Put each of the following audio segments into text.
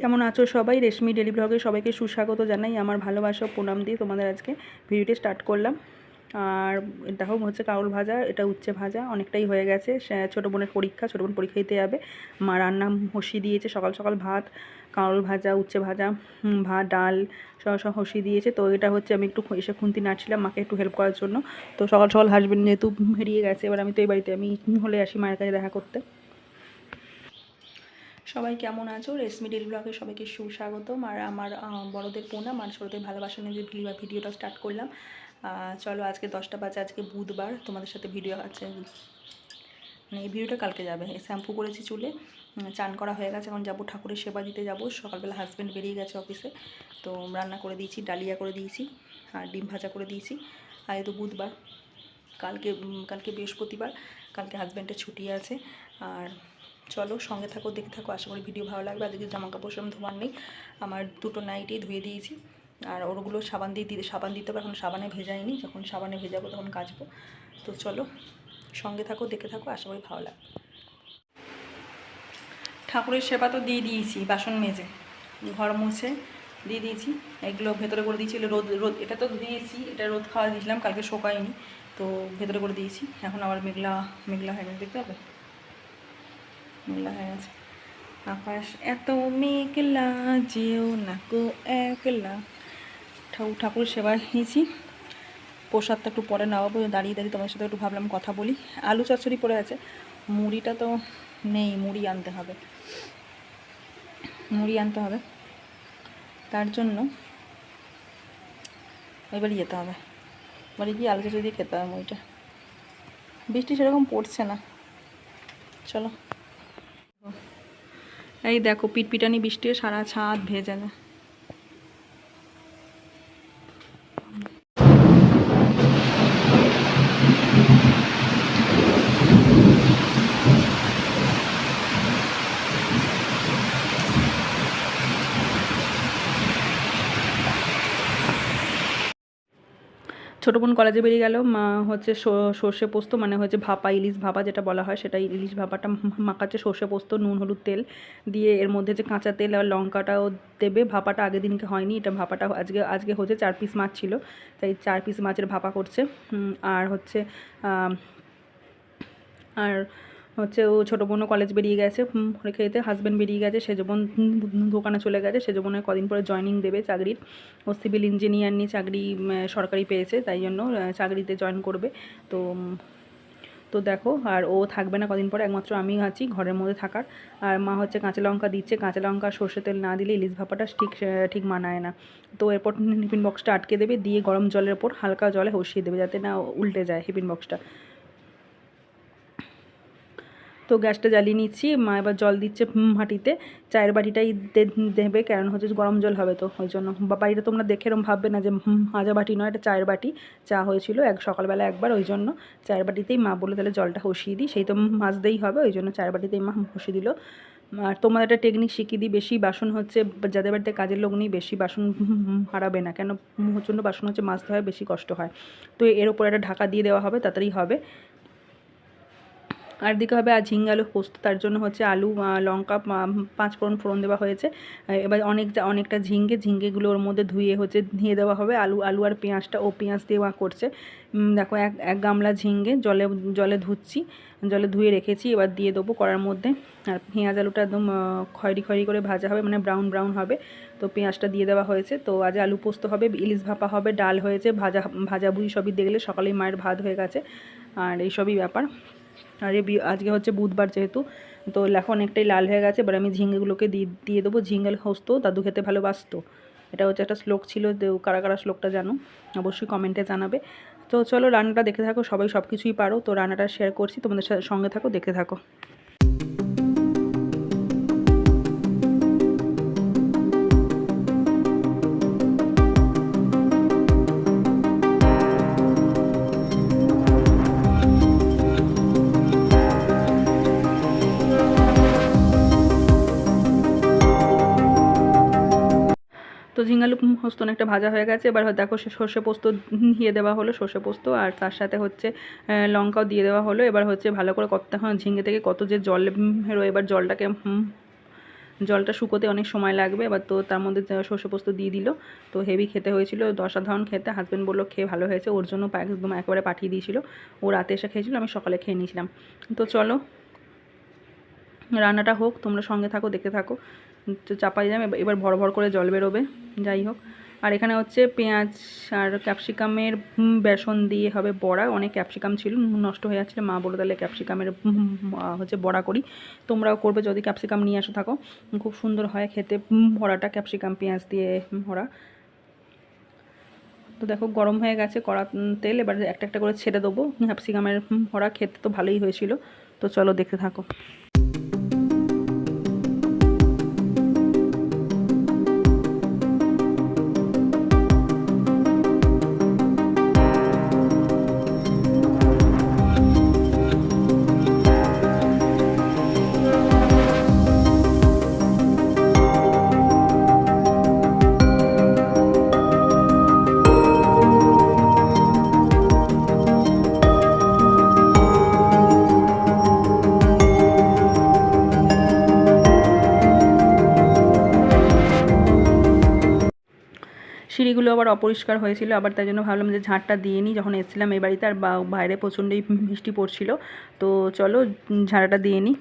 কেমন আছো সবাই? রেশমি ডেলি ব্লগে সবাইকে সুস্বাগত জানাই। আমার ভালোবাসা প্রণাম দিয়ে তোমাদের আজকে ভিডিওটি স্টার্ট করলাম। আর দেখো, হচ্ছে কাউল ভাজা, এটা উচ্ছে ভাজা, অনেকটাই হয়ে গেছে। ছোটো বোনের পরীক্ষা, ছোটো বোন পরীক্ষা দিতে যাবে। মা রান্না হসি দিয়েছে, সকাল সকাল ভাত কাউল ভাজা, উচ্ছে ভাজা ভাত, ডাল, সব সব হসি দিয়েছে। তো এটা হচ্ছে আমি একটু এসে খুন্তি নাড়ছিলাম, মাকে একটু হেল্প করার জন্য। তো সকাল সকাল হাসবেন্ড যেহেতু বেরিয়ে গেছে, এবার আমি তো এই বাড়িতে, আমি হলে আসি মায়ের কাছে দেখা করতে। সবাই কেমন আছো? রেশমি ডেলি ব্লগে সবাইকে সুস্বাগতম। আর আমার বড়দের পোনা আর ছোটদের ভালোবাসা নিয়ে যে ভিডিও ভিডিওটা স্টার্ট করলাম। চলো আজকে দশটা বাজে, আজকে বুধবার। তোমাদের সাথে ভিডিও আছে। মানে এই ভিডিওটা কালকে যাবে। শ্যাম্পু করেছি চুলে। চান করা হয়ে গেছে। এখন যাব ঠাকুরের সেবা দিতে যাব। সকালবেলা হাজব্যান্ড বেরিয়ে গেছে অফিসে তো রান্না করে দিয়েছি, ডালিয়া করে দিয়েছি, আর ডিম ভাজা করে দিয়েছি। আর তো বুধবার। কালকে কালকে বৃহস্পতিবার। কালকে হাজব্যান্ডের ছুটি আছে। আর চলো সঙ্গে থাকো দেখে থাকো। আশা করি ভিডিও ভালো লাগবে। আজকে জামা কাপড় সেরকম ধোয়ার নেই, আমার দুটো নাইটেই ধুয়ে দিয়েছি। আর ওগুলো সাবান দিয়ে দিতে সাবান দিতে হবে, এখন সাবানে ভেজাইনি। যখন সাবানে ভেজাবো তখন কাচবো। তো চলো সঙ্গে থাকো দেখে থাকো। আশা করি ভালো লাগবে। ঠাকুরের সেবা তো দিয়ে দিয়েছি, বাসন মেজে। ঘর মুছে দিয়ে দিয়েছি। এগুলো ভেতরে করে দিয়েছি। রোদ রোদ এটা তো দিয়েছি এটা রোদ খাওয়া দিয়েছিলাম, কালকে শোকায়নি। তো ভেতরে করে দিয়েছি। এখন আবার মেঘলা মেঘলা হয়ে দেখতে হবে মেঘলা হয়ে গেছে আকাশ এত মেঘলা, যেও না একলা। ঠাকুর ঠাকুর সেবা নিয়েছি। প্রসাদটা একটু পরে নেওয়াবো দাঁড়িয়ে দাঁড়িয়ে তোমার সাথে একটু ভাবলাম কথা বলি। আলু চচ্চড়ি পড়ে আছে। মুড়িটা তো নেই, মুড়ি আনতে হবে। মুড়ি আনতে হবে। তার জন্য এবারই যেতে হবে। বাড়ি গিয়ে আলু চচ্চড়ি দিয়ে খেতে হবে মুড়িটা। বৃষ্টি সেরকম পড়ছে না। চলো। এই দেখো পিটপিটানি বৃষ্টি সারা ছাদ ভেজে যায় ছোটো বোন কলেজে বেরিয়ে গেল, মা হচ্ছে সর্ষে পোস্ত মানে হচ্ছে ভাপা, ইলিশ ভাপা যেটা বলা হয়, সেটা ইলিশ ভাপাটা মাখাচ্ছে সর্ষে পোস্ত, নুন, হলুদ তেল দিয়ে এর মধ্যে যে কাঁচা তেল আর লঙ্কাটাও দেবে। ভাপাটা আগের দিনকে হয়নি, এটা ভাপাটা আজকে আজকে হচ্ছে চার পিস মাছ ছিল, তাই চার পিস মাছের ভাপা করছে। আর হচ্ছে আর হচ্ছে ও ছোটো বোনও কলেজ বেরিয়ে গেছে রেখে হাজব্যান্ড বেরিয়ে গেছে সেজ বোন দোকানে চলে গেছে সেজ বোনের কদিন পরে জয়েনিং দেবে চাকরির। ও সিভিল ইঞ্জিনিয়ার নিয়ে চাকরি সরকারি পেয়েছে, তাই জন্য চাকরিতে জয়েন করবে। তো তো দেখো, আর ও থাকবে না কদিন পরে, একমাত্র আমি আছি, ঘরের মধ্যে থাকার। আর মা হচ্ছে কাঁচা লঙ্কা দিচ্ছে, কাঁচা লঙ্কা সর্ষে তেল না দিলে ইলিশ ভাপাটা ঠিক ঠিক মানায় না। তো এরপর টিফিন বক্সটা আটকে দেবে, দিয়ে গরম জলের ওপর হালকা জলে হসিয়ে দেবে, যাতে না উল্টে যায় টিফিন বক্সটা তো গ্যাসটা জ্বালিয়ে নিচ্ছি। মা এবার জল দিচ্ছে হুম হাঁটিতে। চায়ের বাটিটাই দেবে কারণ হচ্ছে গরম জল হবে তো, ওই জন্য। বাড়িটা তোমরা দেখে এরম ভাববে না যে মাজা বাটি নয়, এটা চায়ের বাটি। চা হয়েছিল এক সকালবেলা একবার, ওই জন্য চায়ের বাটিতেই মা বলে তাহলে জলটা হসিয়ে দিই। সেই তো মাজতেই হবে, ওই জন্য চায়ের বাটিতেই মা হসিয়ে দিল। আর তোমাদের একটা টেকনিক শিখিয়ে দিই, বেশি বাসন হচ্ছে, যাদের বাড়িতে কাজের লোক নেই, বেশি বাসন হারাবে না। কেন? প্রচণ্ড বাসন হচ্ছে মাজতে হয়, বেশি কষ্ট হয়। তো এর উপর একটা ঢাকা দিয়ে দেওয়া হবে, তাড়াতাড়ি হবে। আর দিকে হবে আর আলু পোস্ত। তার জন্য হচ্ছে আলু লঙ্কা পাঁচ ফোড়ন ফোড়ন দেওয়া হয়েছে। এবার অনেক অনেকটা ঝিঙ্গে, ঝিঙ্গেগুলো ওর মধ্যে ধুয়ে হচ্ছে ধুয়ে দেওয়া হবে। আলু আলু আর পেঁয়াজটা, ও পেঁয়াজ দিয়ে করছে। দেখো এক এক গামলা ঝিঙ্গে জলে জলে ধুচ্ছি, জলে ধুয়ে রেখেছি, এবার দিয়ে দেবো করার মধ্যে। আর পেঁয়াজ আলুটা একদম খয়েরি খয়েরি করে ভাজা হবে মানে ব্রাউন ব্রাউন হবে। তো পেঁয়াজটা দিয়ে দেওয়া হয়েছে। তো আজ আলু পোস্ত হবে, ইলিশ ভাপা হবে, ডাল হয়েছে, ভাজা ভাজাভুজি সবই দেখলে সকালেই মায়ের ভাত হয়ে গেছে। আর এইসবই ব্যাপার। আর আজকে হচ্ছে বুধবার যেহেতু, তো লেখা অনেকটাই লাল হয়ে গেছে, এবার আমি ঝিঙ্গেগুলোকে দিয়ে দিয়ে দেবো। ঝিঙ্গেল হসতো, দাদু খেতে ভালোবাসতো। এটা হচ্ছে একটা শ্লোক ছিল কারা কারা শ্লোকটা জানো? অবশ্যই কমেন্টে জানাবে। তো চলো রান্নাটা দেখে থাকো, সবাই সব কিছুই পারো। তো রান্নাটা শেয়ার করছি, তোমাদের সঙ্গে থাকো, দেখে থাকো। তো ঝিঙ্গালু পোস্ত অনেকটা ভাজা হয়ে গেছে। এবার দেখো সর্ষে পোস্ত দিয়ে দেওয়া হলো সর্ষে পোস্ত আর তার সাথে হচ্ছে লঙ্কাও দিয়ে দেওয়া হলো। এবার হচ্ছে ভালো করে কত ঝিঙ্গে থেকে কত যে জল বেরোয়, এবার জলটাকে জলটা শুকোতে অনেক সময় লাগবে। এবার তো তার মধ্যে সর্ষে পোস্ত দিয়ে দিল। তো হেভি খেতে হয়েছিল, অসাধারণ খেতে। হাজব্যান্ড বলল খেয়ে ভালো হয়েছে। ওর জন্য একদম একেবারে পাঠিয়ে দিয়েছিল। ও রাতে এসে খেয়েছিল, আমি সকালে খেয়ে নিয়েছিলাম। তো চলো, রান্নাটা হোক, তোমরা সঙ্গে থাকো, দেখতে থাকো। চাপাই যাবে এবার ভর ভর করে জল বেরোবে, যাই হোক। আর এখানে হচ্ছে পেঁয়াজ আর ক্যাপসিকামের বেসন দিয়ে হবে বড়া, অনেক ক্যাপসিকাম ছিল নষ্ট হয়ে যাচ্ছিল মা বলে তাহলে ক্যাপসিকামের হচ্ছে বড়া করি। তোমরাও করবে যদি ক্যাপসিকাম নিয়ে আসো থাকো, খুব সুন্দর হয় খেতে ভরাটা ক্যাপসিকাম, পেঁয়াজ দিয়ে ভরা। তো দেখো গরম হয়ে গেছে, কড়া তেল, এবার একটা একটা করে ছেড়ে দেবো, ক্যাপসিকামের ভরা, খেতে তো ভালোই হয়েছিল। তো চলো দেখতে থাকো। সিঁড়িগুলো আবার অপরিষ্কার হয়েছিল, আবার তাই জন্য ভাবলাম যে ঝাঁটটা দিয়ে নিই। যখন এসেছিলাম এই বাড়িতে, আর বাইরে প্রচণ্ডই বৃষ্টি পড়ছিল। তো চলো ঝাড়াটা দিয়ে নিই।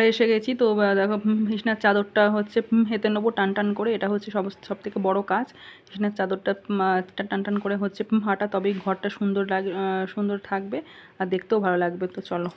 ঘরে এসে গেছি, তো দেখো কৃষ্ণার চাদরটা হচ্ছে হেতে নেব, টান টান করে, এটা হচ্ছে সব সব থেকে বড়ো কাজ। বিছনার চাদরটা টান টান করে হচ্ছে হাঁটা, তবেই ঘরটা সুন্দর লাগ সুন্দর থাকবে, আর দেখতেও ভালো লাগবে, তো চলো।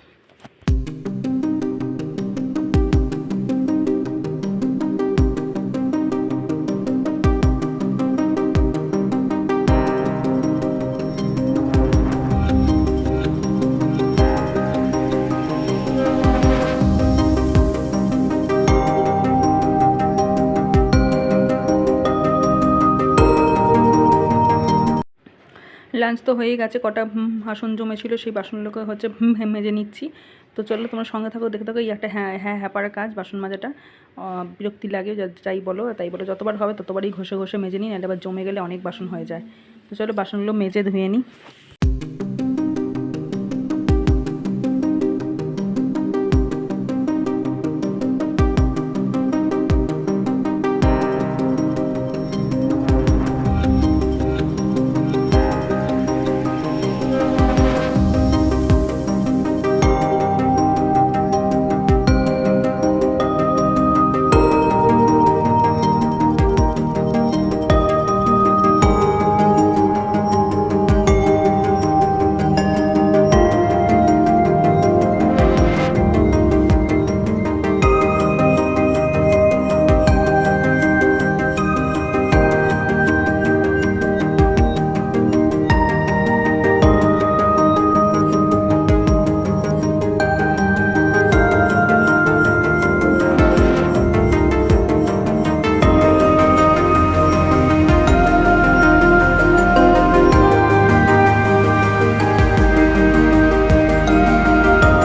লাঞ্চ তো হয়েই গেছে, কটা বাসন জমেছিল, সেই বাসনগুলোকে হচ্ছে মেজে নিচ্ছি। তো চলো তোমার সঙ্গে থাকো, দেখে থাকো, এই একটা হ্যাঁ হ্যাঁ হ্যাপার কাজ, বাসন মাজাটা। বিরক্তি লাগে যাই বলো, তাই বলো, যতবার হবে ততবারই ঘষে ঘষে মেজে নিই নাহলে আবার জমে গেলে অনেক বাসন হয়ে যায়। তো চলো বাসনগুলো মেজে ধুয়ে নিই